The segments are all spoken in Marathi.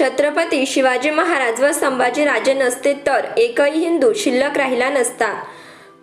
छत्रपती शिवाजी महाराज व संभाजी राजे नसते तर एकही हिंदू शिल्लक राहिला नसता.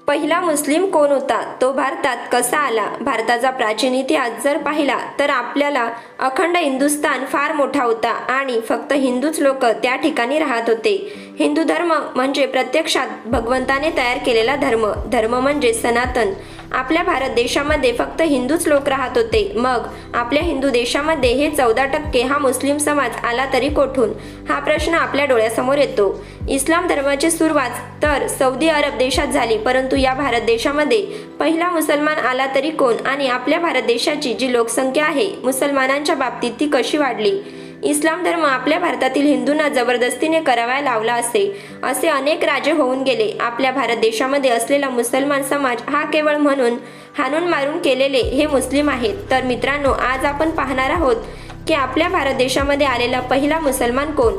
पहिला मुस्लिम कोण होता? तो भारतात कसा आला? भारताचा प्राचीन इतिहास जर पाहिला तर आपल्याला अखंड हिंदुस्थान फार मोठा होता आणि फक्त हिंदूच लोक त्या ठिकाणी राहत होते. हिंदू धर्म म्हणजे प्रत्यक्षात भगवंताने तयार केलेला धर्म. धर्म म्हणजे सनातन. आपल्या भारत देशामध्ये फक्त हिंदूच लोक राहत होते. मग आपल्या हिंदू देशामध्ये हे चौदा टक्के हा मुस्लिम समाज आला तरी कोठून? हा प्रश्न आपल्या डोळ्यासमोर येतो. इस्लाम धर्माची सुरुवात तर सौदी अरब देशात झाली परंतु या भारत देशामध्ये पहिला मुसलमान आला तरी कोण? आणि आपल्या भारत देशाची जी लोकसंख्या आहे मुसलमानांच्या बाबतीत ती कशी वाढली? इस्लाम धर्म आपल्या भारतातील हिंदूंना जबरदस्तीने करावा लावला असे असे अनेक राजे होऊन गेले. आपल्या भारत देशामध्ये असलेला मुसलमान समाज हा केवळ म्हणून हाणून मारून केलेले हे मुस्लिम आहेत. तर मित्रांनो आज आपण पाहणार आहोत की आपल्या भारत देशामध्ये आलेला पहिला मुसलमान कोण?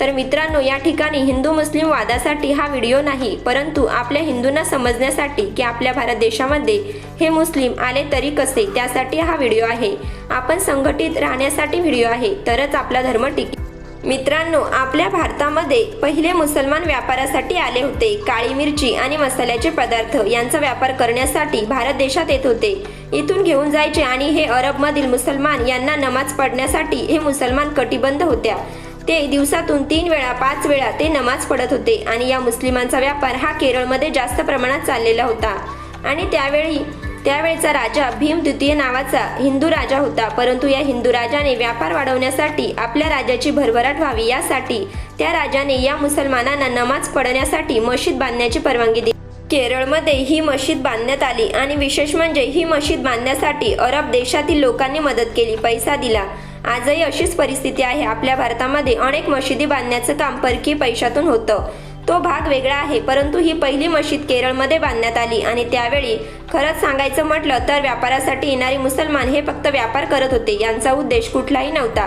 तर मित्रांनो या ठिकाणी हिंदू मुस्लिम वादासाठी हा व्हिडिओ नाही परंतु आपल्या हिंदूंना समजण्यासाठी की आपल्या भारत देशामध्ये हे मुस्लिम आले तरी कसे त्यासाठी हा व्हिडिओ आहे. आपण संघटित राहण्यासाठी व्हिडिओ आहे तरच आपला धर्म टिकेल. मित्रांनो आपल्या भारतामध्ये पहिले मुसलमान व्यापारासाठी आले होते. काळी मिरची आणि मसाल्याचे पदार्थ यांचा व्यापार करण्यासाठी भारत देशात येत होते. इथून घेऊन जायचे आणि हे अरबमधील मुसलमान यांना नमाज पडण्यासाठी हे मुसलमान कटिबंध होत्या. ते दिवसातून तीन वेळा पाच वेळा ते नमाज पडत होते. आणि या मुस्लिमांचा व्यापार हा केरळमध्ये जास्त प्रमाणात चाललेला होता. आणि त्यावेळी त्यावेळचा राजा भीम द्वितीय नावाचा हिंदू राजा होता. परंतु या हिंदू राजाने व्यापार वाढवण्यासाठी आपल्या राजाची भरभराट व्हावी यासाठी त्या राजाने या मुसलमानांना नमाज पडण्यासाठी मशीद बांधण्याची परवानगी दिली. केरळमध्ये ही मशीद बांधण्यात आली आणि विशेष म्हणजे ही मशीद बांधण्यासाठी अरब देशातील लोकांनी मदत केली पैसा दिला. आजही अशीच परिस्थिती आहे. आपल्या भारतामध्ये अनेक मशिदी बांधण्याचं काम परकीय पैशातून होतं. तो भाग वेगळा आहे परंतु ही पहिली मशीद केरळमध्ये बांधण्यात आली आणि त्यावेळी खरंच सांगायचं म्हटलं तर व्यापारासाठी येणारे मुसलमान हे फक्त व्यापार करत होते यांचा उद्देश कुठलाही नव्हता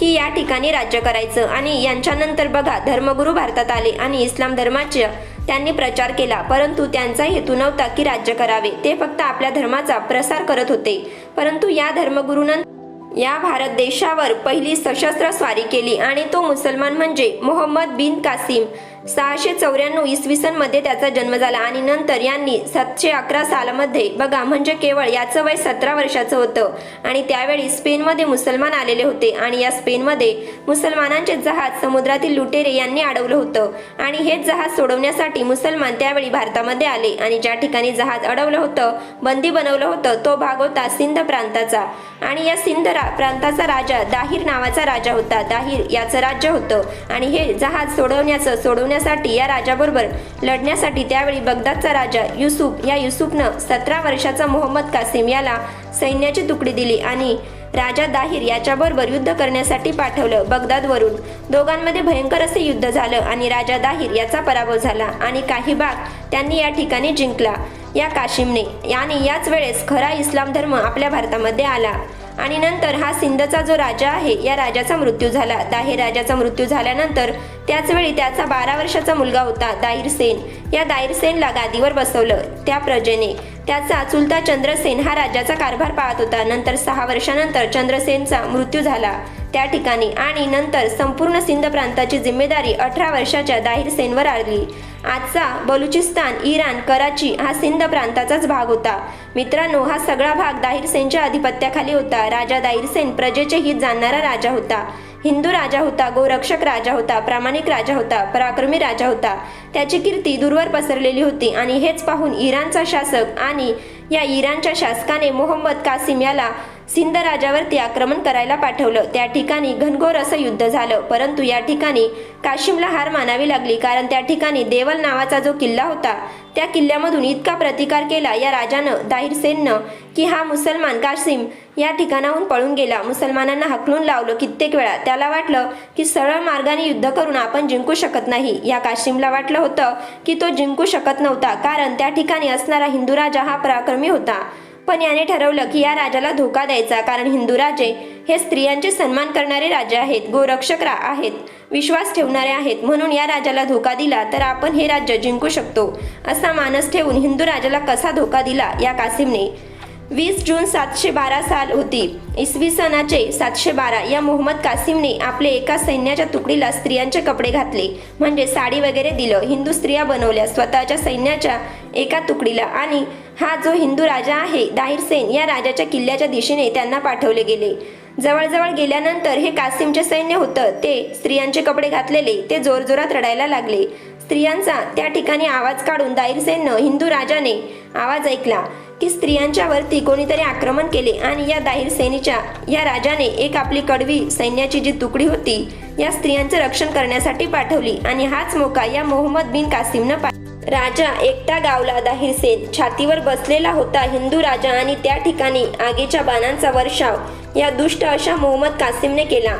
की या ठिकाणी राज्य करायचं. आणि यांच्यानंतर बघा धर्मगुरू भारतात आले आणि इस्लाम धर्माचे त्यांनी प्रचार केला परंतु त्यांचा हेतू नव्हता की राज्य करावे. ते फक्त आपल्या धर्माचा प्रसार करत होते. परंतु या धर्मगुरूनंतर या भारत देशावर पहिली सशस्त्र स्वारी केली आणि तो मुसलमान म्हणजे मोहम्मद बिन कासिम. सहाशे चौऱ्याण्णव इसवी सनमध्ये त्याचा जन्म झाला आणि नंतर यांनी सातशे अकरा सालामध्ये बघा म्हणजे केवळ याचं वय सतरा वर्षाचं होतं. आणि त्यावेळी स्पेनमध्ये मुसलमान आलेले होते आणि या स्पेनमध्ये मुसलमानांचे जहाज समुद्रातील लुटेरे यांनी अडवलं होतं. आणि हे जहाज सोडवण्यासाठी मुसलमान त्यावेळी भारतामध्ये आले आणि ज्या ठिकाणी जहाज अडवलं होतं बंदी बनवलं होतं तो भाग होता सिंध प्रांताचा. आणि या सिंध रा- प्रांताचा राजा दाहिर नावाचा राजा होता. दाहिर याचं राज्य होतं. आणि हे जहाज सोडवण्याचं सोडवण्यासाठी या राजाबरोबर लढण्यासाठी त्यावेळी बगदादचा राजा युसुफ या युसुफनं सतरा वर्षाचा मोहम्मद कासिम याला सैन्याची तुकडी दिली आणि राजा दाहिर याच्याबरोबर युद्ध करण्यासाठी पाठवलं बगदादवरून. दोघांमध्ये भयंकर असे युद्ध झालं आणि राजा दाहिर याचा पराभव झाला आणि काही भाग त्यांनी या ठिकाणी जिंकला. या काशिमने आणि याच वेळेस खरा इस्लाम धर्म आपल्या भारतामध्ये आला. आणि नंतर हा सिंधचा जो राजा आहे या राजाचा मृत्यू झाला. दाहीर राजाचा मृत्यू झाल्यानंतर त्याचवेळी त्याचा बारा वर्षाचा मुलगा होता दाहीर सेन. या दाहीर सेनला गादीवर बसवलं त्या प्रजेने. त्याचा चुलता चंद्रसेन हा राज्याचा कारभार पाहत होता. नंतर सहा वर्षानंतर चंद्रसेनचा मृत्यू झाला त्या ठिकाणी. आणि नंतर संपूर्ण सिंध प्रांताची जिम्मेदारी अठरा वर्षाच्या दाहीर सेनवर आली. आजचा बलुचिस्तान इराण कराची हा सिंध प्रांताचाच भाग होता. मित्रांनो हा सगळा भाग दाहिरसेनच्या अधिपत्याखाली होता. राजा दाहिरसेन प्रजेचे हित जाणणारा राजा होता. हिंदू राजा होता गोरक्षक राजा होता प्रामाणिक राजा होता पराक्रमी राजा होता. त्याची कीर्ती दूरवर पसरलेली होती आणि हेच पाहून इराणचा शासक आणि या इराणच्या शासकाने मोहम्मद कासिम याला सिंध राजावरती आक्रमण करायला पाठवलं. त्या ठिकाणी घनघोर असं युद्ध झालं. परंतु या ठिकाणी काशिमला हार मानावी लागली कारण त्या ठिकाणी देवल नावाचा जो किल्ला होता त्या किल्ल्यामधून इतका प्रतिकार केला या राजानं दाहिर सेननं की हा मुसलमान काशिम या ठिकाणाहून पळून गेला. मुसलमानांना हकलून लावलं कित्येक वेळा. त्याला वाटलं की सरळ मार्गाने युद्ध करून आपण जिंकू शकत नाही. या काशिमला वाटलं होतं की तो जिंकू शकत नव्हता कारण त्या ठिकाणी असणारा हिंदू राजा हा पराक्रमी होता. पण याने ठरवलं की या राजाला धोका द्यायचा कारण हिंदू राजे हे स्त्रियांचे सन्मान करणारे राजे आहेत गोरक्षक रा आहेत विश्वास ठेवणारे आहेत. म्हणून या राजाला धोका दिला तर आपण हे राज्य जिंकू शकतो असा मानस ठेवून हिंदू राजाला कसा धोका दिला या कासिमने? वीस जून सातशे बारा साल होती. इसवी सनाचे सातशे बारा या मोहम्मद कासिमने आपले एका सैन्याच्या तुकडीला स्त्रियांचे कपडे घातले म्हणजे साडी वगैरे दिलं. हिंदू स्त्रिया बनवल्या स्वतःच्या सैन्याच्या एका तुकडीला आणि हा जो हिंदू राजा आहे दाहिरसेन या राजाच्या किल्ल्याच्या दिशेने त्यांना पाठवले गेले. जवळजवळ गेल्यानंतर हे कासिमचे सैन्य होतं. ते स्त्रियांचे कपडे घातलेले ते जोरजोरात रडायला लागले. स्त्रियांचा त्या ठिकाणी आवाज काढून दाहिरसेननं हिंदू राजाने आवाज ऐकला की स्त्रियांच्या वरती कोणीतरी आक्रमण केले आणि या दाहिर सेनेच्या या राजाने एक आपली कडवी सैन्याची जी तुकडी होती या स्त्रियांचे रक्षण करण्यासाठी पाठवली आणि हाच मोका या मोहम्मद बिन कासिमनं पा राजा एकटा गावला दाहिरसेन छातीवर बसलेला होता हिंदू राजा आणि त्या ठिकाणी आगीच्या बाणांचा वर्षाव. या दुष्ट अशा मोहम्मद कासिमने केला.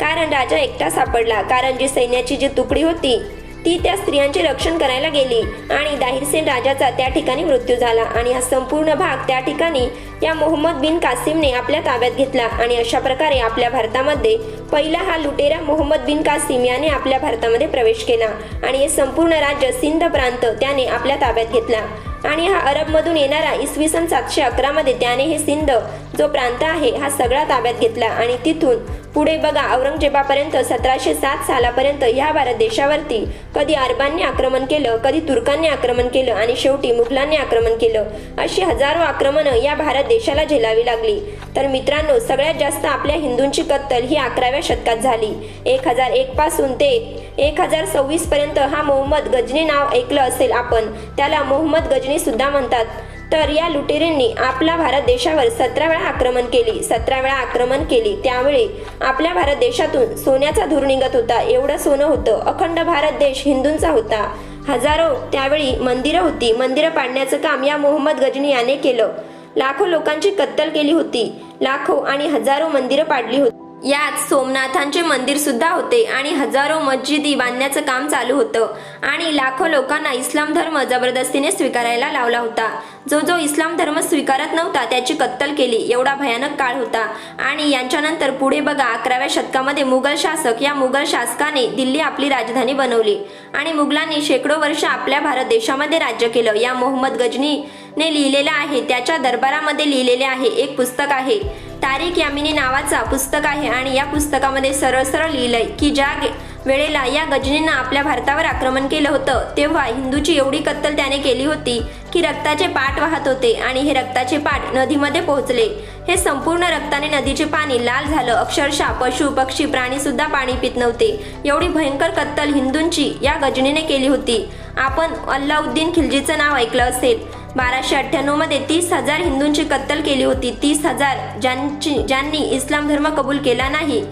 कारण राजा एकटा सापडला. कारण जी सैन्याची जी तुकडी होती ती त्या स्त्रियांचे रक्षण करायला गेली आणि दाहिरसेन राजाचा त्या ठिकाणी मृत्यू झाला आणि हा संपूर्ण भाग त्या ठिकाणी या मोहम्मद बिन कासिमने आपल्या ताब्यात घेतला आणि अशा प्रकारे आपल्या भारतामध्ये पहिला हा लुटेरा मोहम्मद बिन कासिम याने आपल्या भारतामध्ये प्रवेश केला आणि हे संपूर्ण राज्य सिंध प्रांत त्याने आपल्या ताब्यात घेतला. आणि हा अरबमधून येणारा इसवी सन सातशे अकरामध्ये त्याने हे सिंध जो प्रांत आहे हा सगळा ताब्यात घेतला आणि तिथून पुढे बघा औरंगजेबापर्यंत सतराशे सात सालापर्यंत ह्या भारत देशावरती कधी अरबांनी आक्रमण केलं कधी तुर्कांनी आक्रमण केलं आणि शेवटी मुघलांनी आक्रमण केलं अशी हजारो आक्रमणं या भारत देशाला झेलावी लागली. तर मित्रांनो सगळ्यात जास्त आपल्या हिंदूंची कत्तल ही अकराव्या शतकात झाली. एक हजार एक पासून ते एक हजार सव्वीस पर्यंत हा मोहम्मद गजनी नाव ऐकलं असेल आपण. त्याला मोहम्मद गजनी सुद्धा म्हणतात. तर या लुटेऱ्यांनी आपला भारत देशावर सतरा वेळा आक्रमण केली. सतरा वेळा आक्रमण केली. त्यावेळी आपल्या भारत देशातून सोन्याचा धूर निघत होता. एवढं सोनं होतं. अखंड भारत देश हिंदूंचा होता. हजारो त्यावेळी मंदिरं होती. मंदिरं पाडण्याचं काम या मोहम्मद गजनी याने केलं. लाखो लोकांची कत्तल केली होती. लाखो आणि हजारो मंदिरं पाडली होती. यात सोमनाथांचे मंदिर सुद्धा होते आणि हजारो मस्जिदी बांधण्याचं काम चालू होतं आणि लाखो लोकांना इस्लाम धर्म जबरदस्तीने स्वीकारायला लावला होता. जो जो इस्लाम धर्म स्वीकारत नव्हता त्याची कत्तल केली. एवढा भयानक काळ होता. आणि यांच्यानंतर पुढे बघा अकराव्या शतकामध्ये मुघल शासक या मुघल शासकाने दिल्ली आपली राजधानी बनवली. आणि मुघलांनी शेकडो वर्ष आपल्या भारत देशामध्ये राज्य केलं. या मोहम्मद गजनी ने लिहिलेलं आहे. त्याच्या दरबारामध्ये लिहिलेले आहे. एक पुस्तक आहे. तारिक यामिनी नावाचा पुस्तक आहे आणि या पुस्तकामध्ये सरळ सरळ लिहिलंय की ज्या गे- वेळेला या गजनीनं आपल्या भारतावर आक्रमण केलं होतं तेव्हा हिंदूची एवढी कत्तल त्याने केली होती की रक्ताचे पाठ वाहत होते आणि हे रक्ताचे पाठ नदीमध्ये पोहोचले. हे संपूर्ण रक्ताने नदीचे पाणी लाल झालं. अक्षरशः पशु पक्षी प्राणी सुद्धा पाणी पित नव्हते. एवढी भयंकर कत्तल हिंदूंची या गजनीने केली होती. आपण अल्लाउद्दीन खिलजीचं नाव ऐकलं असेल. बाराशे अठ्ठ्याण्णवमध्ये तीस हजार हिंदूंची कत्तल केली होती. तीस हजार ज्यांची ज्यांनी इस्लाम धर्म कबूल केला नाही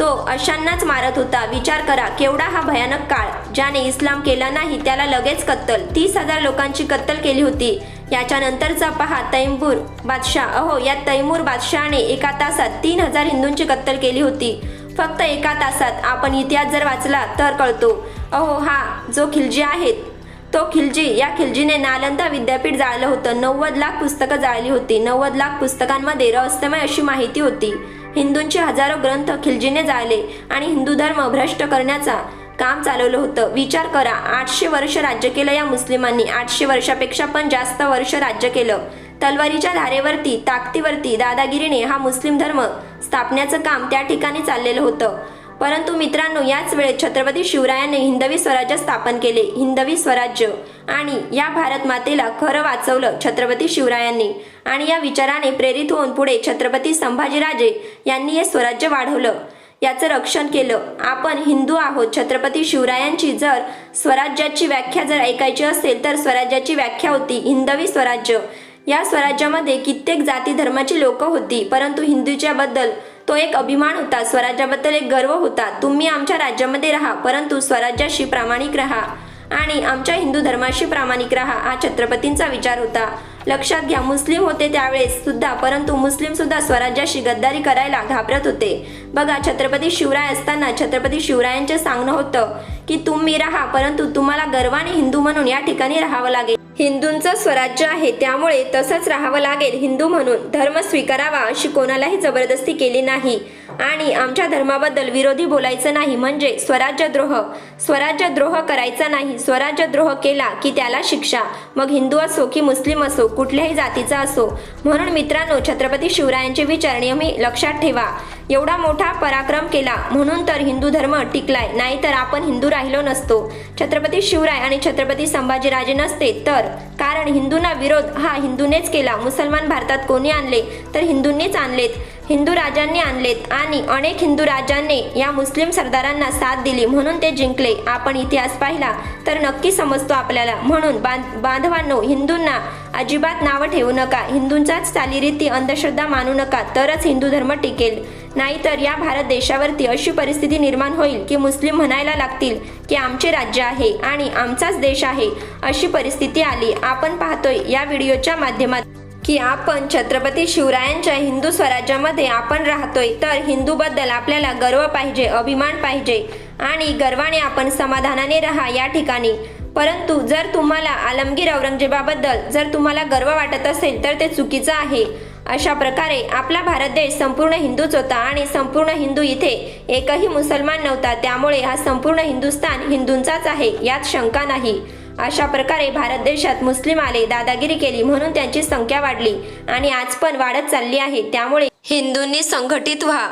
तो अशांनाच मारत होता. विचार करा केवढा हा भयानक काळ ज्याने इस्लाम केला नाही त्याला लगेच कत्तल. तीस हजार लोकांची कत्तल केली होती. याच्यानंतरचा पहा तैमूर बादशाह. अहो या तैमूर बादशहाने एका तासात तीन हजार हिंदूंची कत्तल केली होती. फक्त एका तासात. आपण इतिहास जर वाचला तर कळतो. अहो हा जो खिलजी आहेत तो खिलजी या खिलजीने नालंदा विद्यापीठ जाळलं होतं. नव्वद लाख पुस्तकं जाळली होती. नव्वद लाख पुस्तकांमध्ये रहस्यमय अशी माहिती होती. हिंदूंचे हजारो ग्रंथ खिलजीने जाळले आणि हिंदू धर्म भ्रष्ट करण्याचा काम चालवलं होतं. विचार करा आठशे वर्ष राज्य केलं या मुस्लिमांनी. आठशे वर्षापेक्षा पण जास्त वर्ष राज्य केलं. तलवारीच्या धारेवरती ताकदीवरती दादागिरीने हा मुस्लिम धर्म स्थापण्याचं काम त्या ठिकाणी चाललेलं होतं. परंतु मित्रांनो याच वेळेत छत्रपती शिवरायांनी हिंदवी स्वराज्य स्थापन केले. हिंदवी स्वराज्य. आणि या भारत मातेला खरं वाचवलं छत्रपती शिवरायांनी. आणि या विचाराने प्रेरित होऊन पुढे छत्रपती संभाजीराजे यांनी हे स्वराज्य वाढवलं. याचं रक्षण केलं. आपण हिंदू आहोत. छत्रपती शिवरायांची जर स्वराज्याची व्याख्या जर ऐकायची असेल तर स्वराज्याची व्याख्या होती हिंदवी स्वराज्य. या स्वराज्यामध्ये कित्येक जाती धर्माची लोक होती परंतु हिंदूच्याबद्दल तो एक अभिमान होता. स्वराज्याबद्दल एक गर्व होता. तुम्ही आमच्या राज्यामध्ये राहा परंतु स्वराज्याशी प्रामाणिक राहा आणि आमच्या हिंदू धर्माशी प्रामाणिक राहा हा छत्रपतींचा विचार होता. लक्षात घ्या मुस्लिम होते त्यावेळेस सुद्धा परंतु मुस्लिम सुद्धा स्वराज्याशी गद्दारी करायला घाबरत होते. बघा छत्रपती शिवराय असताना छत्रपती शिवरायांचे सांगणं होतं की तुम्ही राहा परंतु तुम्हाला गर्वाने हिंदू म्हणून या ठिकाणी राहावं लागेल. हिंदूंचं स्वराज्य आहे त्यामुळे तसंच राहावं लागेल हिंदू म्हणून. धर्म स्वीकारावा अशी कोणालाही जबरदस्ती केली नाही. आणि आमच्या धर्माबद्दल विरोधी बोलायचं नाही म्हणजे स्वराज्यद्रोह. स्वराज्यद्रोह करायचा नाही. स्वराज्यद्रोह केला की त्याला शिक्षा. मग हिंदू असो की मुस्लिम असो कुठल्याही जातीचा असो. म्हणून मित्रांनो छत्रपती शिवरायांचे विचार नेहमी लक्षात ठेवा. एवढा मोठा पराक्रम केला म्हणून तर हिंदू धर्म टिकलाय. नाहीतर आपण हिंदू राहिलो नसतो. छत्रपती शिवराय आणि छत्रपती संभाजीराजे नसते तर कारण हिंदूंना विरोध. हा हिंदूनेच केला. मुसलमान भारतात कोणी आणले? तर हिंदूंनीच आणलेत. हिंदू राजांनी आणलेत आणि अनेक हिंदू राजांनी या मुस्लिम सरदारांना साथ दिली म्हणून ते जिंकले. आपण इतिहास पाहिला तर नक्की समजतो आपल्याला. म्हणून बांध बांधवांनो हिंदूंना अजिबात नावं ठेवू नका. हिंदूंचाच चालीरीती अंधश्रद्धा मानू नका. तरच हिंदू धर्म टिकेल. नाहीतर या भारत देशावरती अशी परिस्थिती निर्माण होईल की मुस्लिम म्हणायला लागतील की आमचे राज्य आहे आणि आमचाच देश आहे अशी परिस्थिती आली. आपण पाहतोय या व्हिडिओच्या माध्यमात की आपण छत्रपती शिवरायांच्या हिंदू स्वराज्यामध्ये आपण राहतोय तर हिंदूबद्दल आपल्याला गर्व पाहिजे अभिमान पाहिजे आणि गर्वाने आपण समाधानाने राहा या ठिकाणी. परंतु जर तुम्हाला आलमगीर औरंगजेबाबद्दल जर तुम्हाला गर्व वाटत असेल तर ते चुकीचं आहे. अशा प्रकारे आपला भारत देश संपूर्ण हिंदूच होता आणि संपूर्ण हिंदू इथे एकही मुसलमान नव्हता. त्यामुळे हा संपूर्ण हिंदुस्थान हिंदूंचाच आहे यात शंका नाही. अशा प्रकारे भारत देशात मुस्लिम आले दादागिरी केली म्हणून त्यांची संख्या वाढली आणि आज पण वाढत चालली आहे. त्यामुळे हिंदूंनी संघटित व्हा.